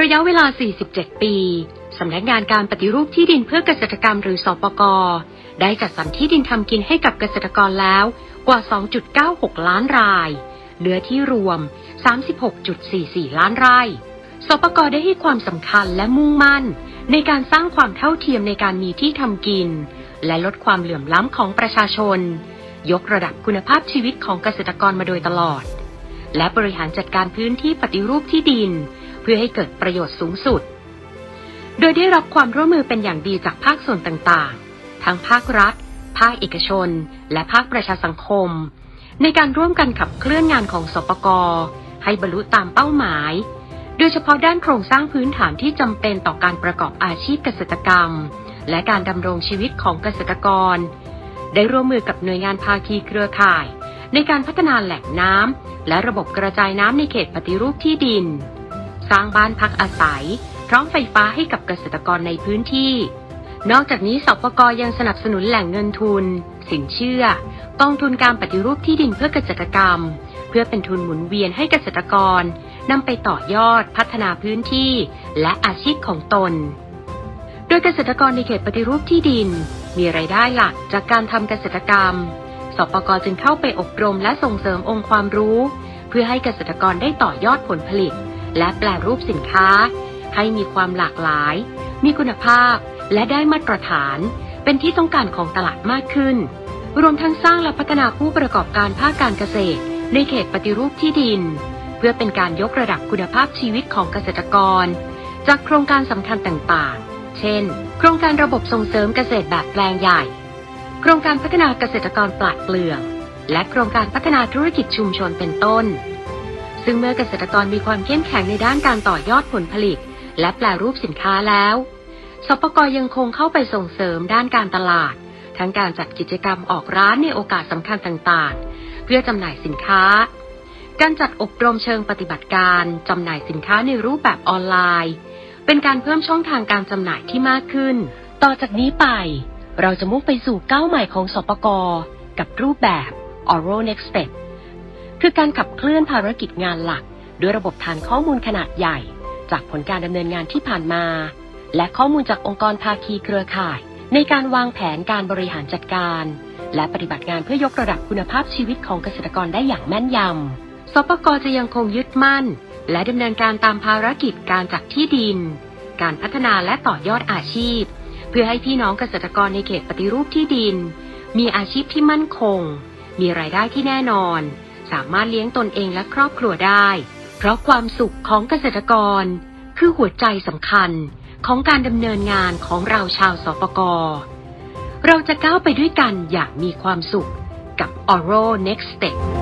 ระยะเวลา 47 ปี สำนักงานการปฏิรูปที่ดินเพื่อเกษตรกรรมหรือสปกได้จัดสรรที่ดินทำกินให้กับเกษตรกรแล้วกว่า 2.96 ล้านราย เนื้อที่รวม 36.44 ล้านไร่ สปกได้ให้ความสำคัญและมุ่งมั่น ในการสร้างความเท่าเทียมในการมีที่ทำกิน และลดความเหลื่อมล้ำของประชาชน ยกระดับคุณภาพชีวิตของเกษตรกรมาโดยตลอด และบริหารจัดการพื้นที่ปฏิรูปที่ดิน พื่อให้เกิดประโยชน์สูงสุด โดยได้รับความร่วมมือเป็นอย่างดีจากภาคส่วนต่างๆ ทั้งภาครัฐ ภาคเอกชน และภาคประชาสังคม ในการร่วมกันขับเคลื่อนงานของสปกให้บรรลุตามเป้าหมาย โดยเฉพาะด้านโครงสร้างพื้นฐานที่จำเป็นต่อการประกอบอาชีพเกษตรกรรม และการดำรงชีวิตของเกษตรกร ได้ร่วมมือกับหน่วยงานภาคีเครือข่าย ในการพัฒนาแหล่งน้ำและระบบกระจายน้ำในเขตปฏิรูปที่ดิน สร้างบ้านพักอาศัย พร้อมไฟฟ้าให้กับเกษตรกรในพื้นที่ นอกจากนี้สปกยังสนับสนุนแหล่งเงินทุน สินเชื่อ กองทุนการปฏิรูปที่ดินเพื่อเกษตรกรรม เพื่อเป็นทุนหมุนเวียนให้เกษตรกรนำไปต่อยอดพัฒนาพื้นที่ และอาชีพของตน โดยเกษตรกรในเขตปฏิรูปที่ดิน มีไรายได้หลักจากการทำเกษตรกรรม สปกจึงเข้าไปอบรมและส่งเสริมองค์ความรู้ เพื่อให้เกษตรกรได้ต่อยอดผลผลิต และแปลรูปสินค้า ให้มีความหลากหลาย มีคุณภาพ และได้มาตรฐาน เป็นที่ต้องการของตลาดมากขึ้น รวมทั้งสร้างและพัฒนาผู้ประกอบการภาคการเกษตร ในเขตปฏิรูปที่ดิน เพื่อเป็นการยกระดับคุณภาพชีวิตของเกษตรกร จากโครงการสำคัญต่างๆ เช่น โครงการระบบส่งเสริมเกษตรแบบแปลงใหญ่ โครงการพัฒนาเกษตรกรปลัดเปลืองและโครงการพัฒนาธุรกิจชุมชนเป็นต้น ซึ่งเมื่อเกษตรกรมีความเข้มแข็งในด้านการต่อยอดผลผลิต และแปลรูปสินค้าแล้ว สปกยังคงเข้าไปส่งเสริมด้านการตลาด ทั้งการจัดกิจกรรมออกร้านในโอกาสสำคัญต่างๆ เพื่อจำหน่ายสินค้า การจัดอบรมเชิงปฏิบัติการจำหน่ายสินค้าในรูปแบบออนไลน์ เป็นการเพิ่มช่องทางการจำหน่ายที่มากขึ้น ต่อจากนี้ไป เราจะมุ่งไปสู่ก้าวใหม่ของสปกกับรูปแบบ Oro Next Step คือการขับเคลื่อนภารกิจงานหลัก ด้วยระบบฐานข้อมูลขนาดใหญ่ จากผลการดำเนินงานที่ผ่านมา และข้อมูลจากองค์กรภาคีเครือข่าย ในการวางแผนการบริหารจัดการ และปฏิบัติงานเพื่อยกระดับคุณภาพชีวิตของเกษตรกรได้อย่างแม่นยำสปกจะยังคงยึดมั่น และดำเนินการตามภารกิจการจัดที่ดิน การพัฒนาและต่อยอดอาชีพ เพื่อให้พี่น้องเกษตรกรในเขตปฏิรูปที่ดิน มีอาชีพที่มั่นคง มีรายได้ที่แน่นอน สามารถเลี้ยงตนเองและครอบครัวได้ เพราะความสุขของเกษตรกร คือหัวใจสำคัญของการดำเนินงานของเราชาวสปกเราจะก้าวไปด้วยกันอย่างมีความสุขกับ Oro Next Step